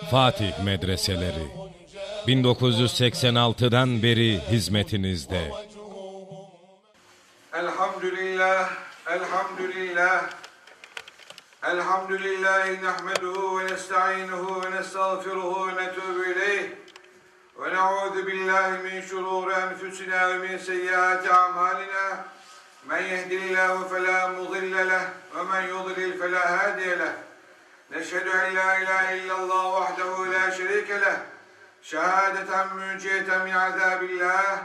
Fatih Medreseleri 1986'dan beri hizmetinizde. Elhamdülillah, elhamdülillah. Elhamdülillahi nehmeduhu ve nesta'inuhu ve nestağfiruhu ve netûbü ileyh. Ve ne'ûzu billahi min şurûri enfusina ve min seyyiâti a'mâlina. Men yehdihillahu felâ mudille leh ve men yudlil felâ hâdiye leh. Neşhedü en la ilahe illallah vahdehu la şerike leh. Şehadeten münciyeten min azâbillah.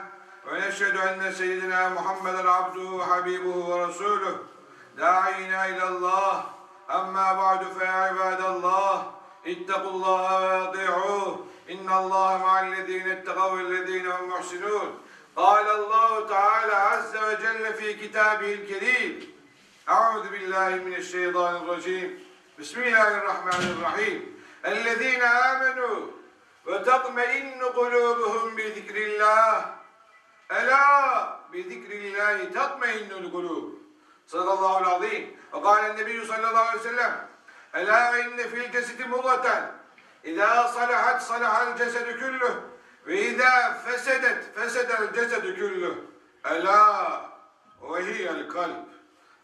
Ve neşhedü enne seyyidina Muhammeden abduhu ve habibuhu ve resuluh. Da'ina ilallah. Amma ba'du fe ya ibadallah. İttakullaha ve ati'uh. İnna Allah ma'allezine ettegav vellezine hum muhsinun. قال الله تعالى عز وجل في كتابه الكريم أعوذ بالله من الشيطان الرجيم Bismillahirrahmanirrahim. Ellezine amenu ve tatme'innu kulubuhum bi zikrillah. Ela bi zikrillahi tatme'innul kulub. Sadallahu azim. Ve kâlen nebiyyü sallallahu aleyhi ve sellem. Ela inne fil cesedi mulaten. İzâ salahat salahal cesedü küllüh. Ve izâ fesedet fesedel cesedü küllüh. Ela ve hiyel kalb.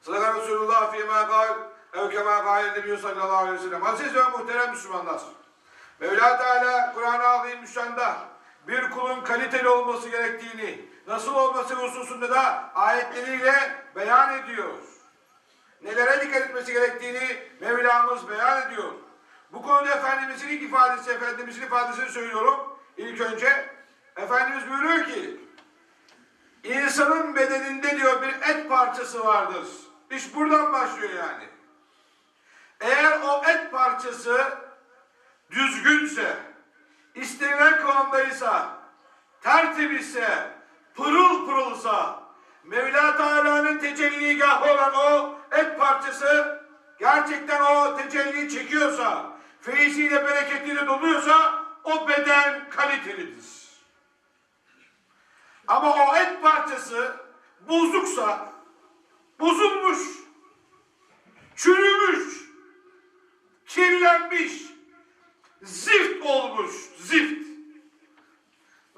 Sadaka Resulullah fîmâ kalb. Evkema gayet Nebi sallallahu aleyhi ve sellem. Aziz ve muhterem Müslümanlar. Mevla Teala Kur'an-ı Azimüşşan'da bir kulun kaliteli olması gerektiğini, nasıl olması hususunda da ayetleriyle beyan ediyor. Nelere dikkat etmesi gerektiğini Mevlamız beyan ediyor. Bu konuda Efendimizin ilk ifadesi, Efendimizin ifadesini söylüyorum. İlk önce Efendimiz buyuruyor ki, insanın bedeninde diyor bir et parçası vardır. İş buradan başlıyor yani. Eğer o et parçası düzgünse, istenilen kıvamdaysa, tertemizse, pırıl pırılsa, Mevla Teala'nın tecelligahı olan o et parçası gerçekten o tecelliyi çekiyorsa, feyziyle, bereketiyle doluyorsa o beden kalitelidir. Ama o et parçası bozuksa, bozulmuş, çürümüş, kirlenmiş, zift olmuş, zift.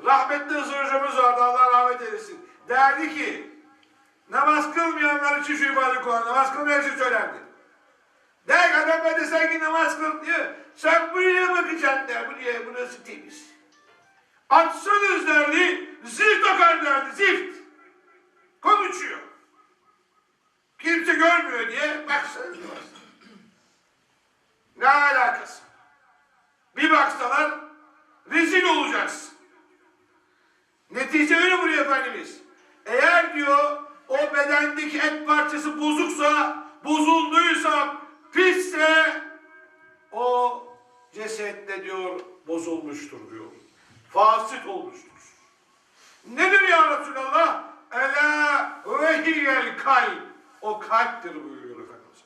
Rahmetli Hızır hocamız vardı, Allah rahmet eylesin. Derdi ki, namaz kılmayanlar için şu ifade kullan, namaz kılmayan için söylerdi. Der ki adam ben de sen ki namaz kıl diyor. Sen buraya bakacaksın der, buraya, burası temiz. Açsanız derdi, zift akar derdi, zift. Konuşuyor. Kimse görmüyor diye baksanız. Ne alakası? Bir baksalar rezil olacaksın. Netice öyle buraya Efendimiz. Eğer diyor o bedendeki et parçası bozuksa, bozulduysa, pisse o cesette diyor olmuştur diyor. Fasit olmuştur. Nedir ya Resulallah? Ela vehiyel kalp. O kalptir buyuruyor Efendimiz.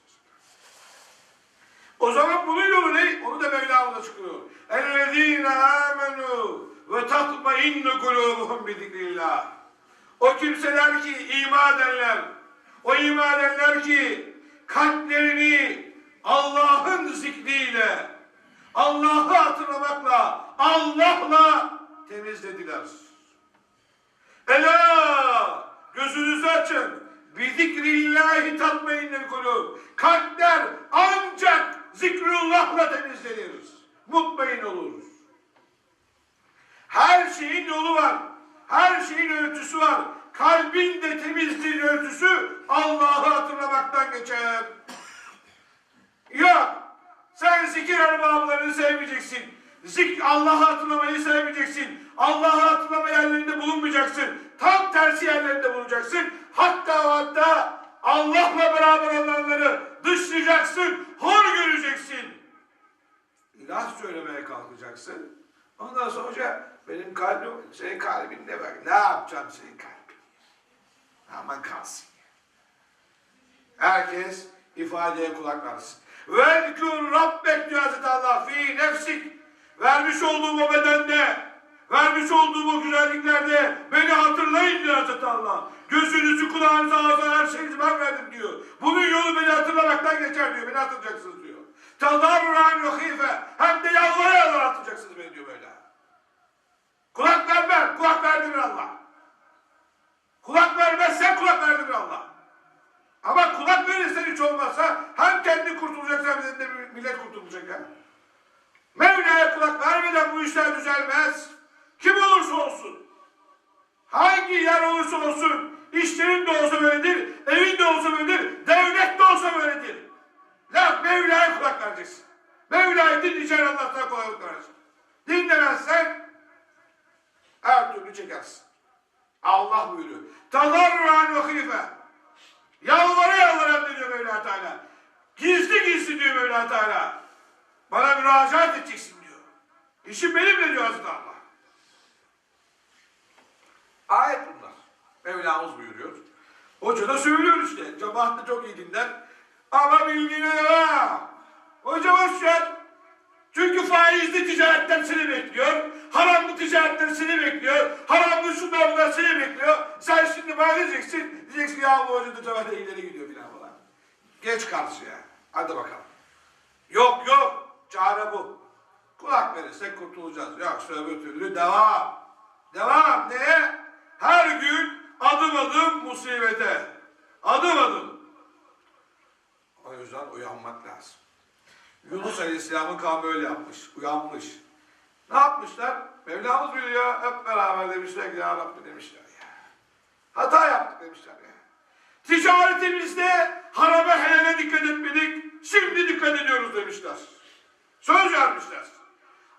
O zaman bunun yolu ne? Onu da Mevla açıklıyor. Ellezine amenu ve tatmainnu kulubuhum bidikrillah. O kimseler ki iman edenler, o iman edenler ki kalplerini Allah'ın zikriyle, Allah'ı hatırlamakla Allah'la temizlediler. Ela gözünüzü açın. Bizikrillahi tatmainnel kulub. Kalpler ancak zikrullahla temizlenir. Mutmain olur. Her şeyin yolu var. Her şeyin ölçüsü var. Kalbin de temizliğin ölçüsü Allah'ı hatırlamaktan geçer. Yok. Sen zikir erbablarını sevmeyeceksin. Zik Allah'ı hatırlamayı sevmeyeceksin. Allah'ı hatırlama yerlerinde bulunmayacaksın. Tam tersi yerlerinde bulunacaksın. Hatta hatta Allah'la beraber olanları dışlayacaksın. Hor göreceksin. İlah söylemeye kalkacaksın. Ondan sonra hoca benim kalbim, senin kalbinde var. Ne yapacağım senin kalbin? Aman kalsın. Herkes ifadeye kulak versin. Velkür Rabbek diyor Hazreti Allah fi nefsik vermiş olduğum o bedende, vermiş olduğum o güzelliklerde beni hatırlayın diyor Hazreti Allah. Gözünüzü, kulağınızı, ağzına her şeyinizi ben verdim diyor. Bunun yolu beni hatırlamaktan geçer diyor. Beni hatırlayacaksınız diyor. Tadarruan ve hife. Hem de yalvara yalvara atacaksınız beni diyor böyle. Kulak vermem. Kulak verdirir Allah. Kulak vermezsen kulak verdirir Allah. Ama kulak verirsen hiç olmazsa hem kendi kurtulacaksın hem de millet kurtulacak. Yani. Mevla'ya bu işler düzelmez. Kim olursa olsun. Hangi yer olursa olsun. işlerin de olsa böyledir. Evin de olsa böyledir. Devlet de olsa böyledir. La Mevla'ya kulak vereceksin. Mevla'yı dinleyeceksin Allah'tan kolaylık vereceksin. Dinlemezsen her türlü çekersin. Allah buyuruyor. Tadarruan ve hife. Yalvara yalvara diyor Mevla Teala. Gizli gizli diyor Mevla Teala. Bana müracaat edeceksin. İşim benimle diyor Hazreti Allah. Ayet bunlar. Mevlamız buyuruyor. Hoca da söylüyor işte. Cemaat çok iyi dinler. Ama bildiğine devam. Hoca boş ver. Çünkü faizli ticaretler seni bekliyor. Haramlı ticaretler seni bekliyor. Haramlı şunlar bunlar seni bekliyor. Sen şimdi bana diyeceksin. Diyeceksin ya bu hoca da çok ileri gidiyor filan falan. Geç karşıya. Hadi bakalım. Yok yok. Çare bu. Kulak verirsek kurtulacağız. Yoksa öbür türlü devam. Devam. Neye? Her gün adım adım musibete. Adım adım. O yüzden uyanmak lazım. Yunus Aleyhisselam'ın kavmi öyle yapmış. Uyanmış. Ne yapmışlar? Mevlamız biliyor. Hep beraber demişler ki ya Rabbi demişler ya. Hata yaptık demişler ya. Ticaretimizde harama helale dikkat etmedik. Şimdi dikkat ediyoruz demişler. Söz vermişler.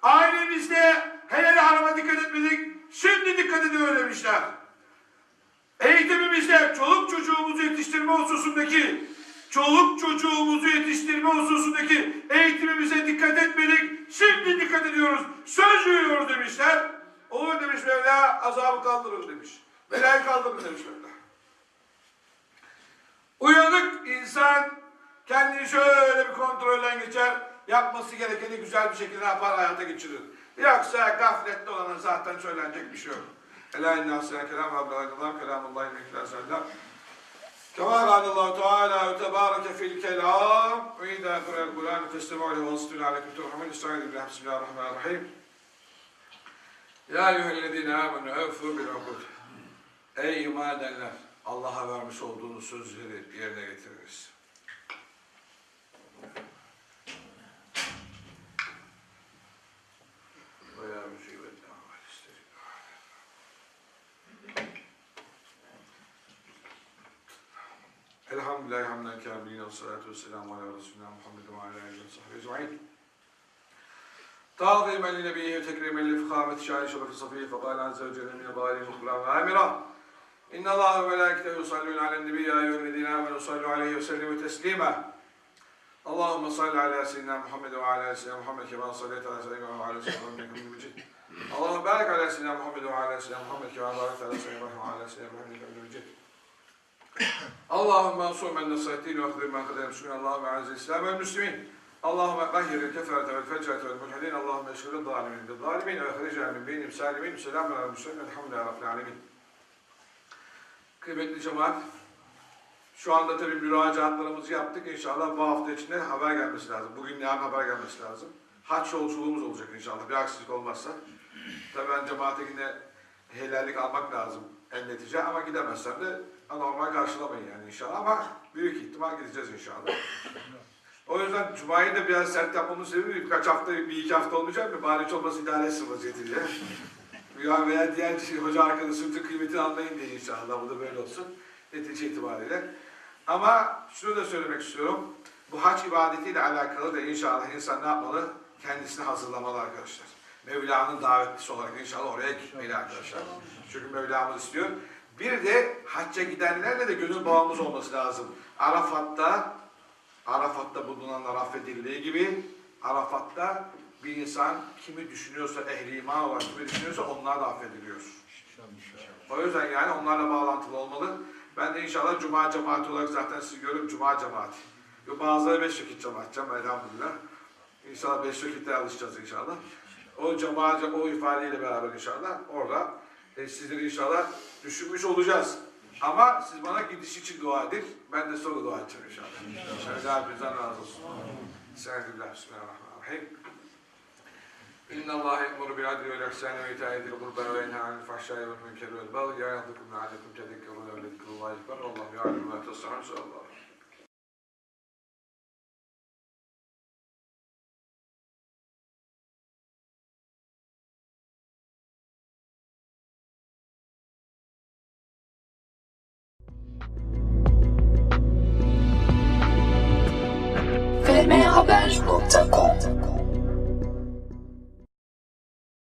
Ailemizde helal harama dikkat etmedik. Şimdi dikkat ediyor demişler. Eğitimimizde çoluk çocuğumuzu yetiştirme hususundaki çoluk çocuğumuzu yetiştirme hususundaki eğitimimize dikkat etmedik. Şimdi dikkat ediyoruz. Söz veriyoruz demişler. Olur demiş Mevla azabı kaldırır demiş. Belayı kaldırır demiş Mevla. Uyanık insan kendini şöyle bir kontrolden geçer yapması gerekeni güzel bir şekilde yapar hayata geçirir. Yoksa gaflette olanın zaten söylenecek bir şey yok. Ela inna sıra kelam abdalakalar kelamullahi mekler sallam. Kema gâdallahu teâlâ ve tebâreke fil kelam ve idâ kurel kulâni testemû aleyhi ve asitûlâ aleyküm turhamun istâidü billah bismillahirrahmanirrahim. Ya eyyühellezîne âmenû evfû bil ukûd. Ey iman edenler! Allah'a vermiş olduğunuz sözleri yerine getiriniz. Elhamdülillahi hamden kâmilîne ve salatu ve selamu ala Resulina Muhammed ve ala aleyhi ve sahbihi ecma'in. تعظيما لنبيه وتكريما لفخامة شان شرف صفيه فقال عز وجل من ضال مخبرا وامرا إن الله وملائكته يصلون على النبي يا أيها الذين آمنوا صلوا عليه وسلموا تسليما اللهم صل على سيدنا محمد وعلى آل سيدنا محمد كما صليت على سيدنا وعلى آل سيدنا محمد إنك حميد مجيد اللهم بارك على سيدنا محمد وعلى آل سيدنا محمد كما باركت على سيدنا محمد وعلى آل سيدنا محمد إنك حميد مجيد Allahümme ansur men nesaytin ve ahdir men kadar müslümin Allahümme aziz İslam ve müslümin Allahümme gahhir keferete vel fecrete vel mulhedin Allahümme eşgülü zalimin bil zalimin ve ehrica min beynim salimin selamun aleyhi müslümin elhamdülillahi rabbil alemin Kıymetli cemaat şu anda tabii müracaatlarımızı yaptık. İnşallah bu hafta içinde haber gelmesi lazım. Bugün yarın haber gelmesi lazım. Haç yolculuğumuz olacak inşallah. Bir aksilik olmazsa. Tabii ben cemaate yine helallik almak lazım en netice ama gidemezsem de anormal karşılamayın yani inşallah ama büyük ihtimal gideceğiz inşallah. O yüzden Cuma'yı da biraz sert yapmamın sebebi birkaç hafta, bir iki hafta olmayacak mı? Bari hiç olmazsa idare etsin vaziyetiyle. Ya veya diğer şey, hoca arkadaşımızın kıymetini anlayın diye inşallah. Bu da böyle olsun. Netice itibariyle. Ama şunu da söylemek istiyorum. Bu hac ibadetiyle alakalı da inşallah insan ne yapmalı? Kendisini hazırlamalı arkadaşlar. Mevla'nın davetlisi olarak inşallah oraya gitmeli arkadaşlar. Çünkü Mevlamız istiyor. Bir de hacca gidenlerle de gönül bağımız olması lazım. Arafat'ta Arafat'ta bulunanlar affedildiği gibi Arafat'ta bir insan kimi düşünüyorsa ehli iman olarak kimi düşünüyorsa onlar da affediliyor. O yüzden yani onlarla bağlantılı olmalı. Ben de inşallah Cuma cemaati olarak zaten sizi görüyorum Cuma cemaati. Yo, Bazıları beş vakit cemaat edeceğim elhamdülillah. İnşallah beş vakitte alışacağız inşallah. O cemaat, o ifadeyle beraber inşallah orada e, sizleri inşallah düşünmüş olacağız. Ama siz bana gidiş için dua edin. Ben de sonra dua edeceğim inşallah. Şöyle hepinizden razı olsun. Bismillahirrahmanirrahim. Bismillahirrahmanirrahim. إن الله يأمر بالعدل والإحسان وإيتاء ذي القربى وينهى عن الفحشاء والمنكر والبغي يعظكم لعلكم تذكرون ولذكر الله أكبر والله يعلم ما تصنعون صلى الله matchbook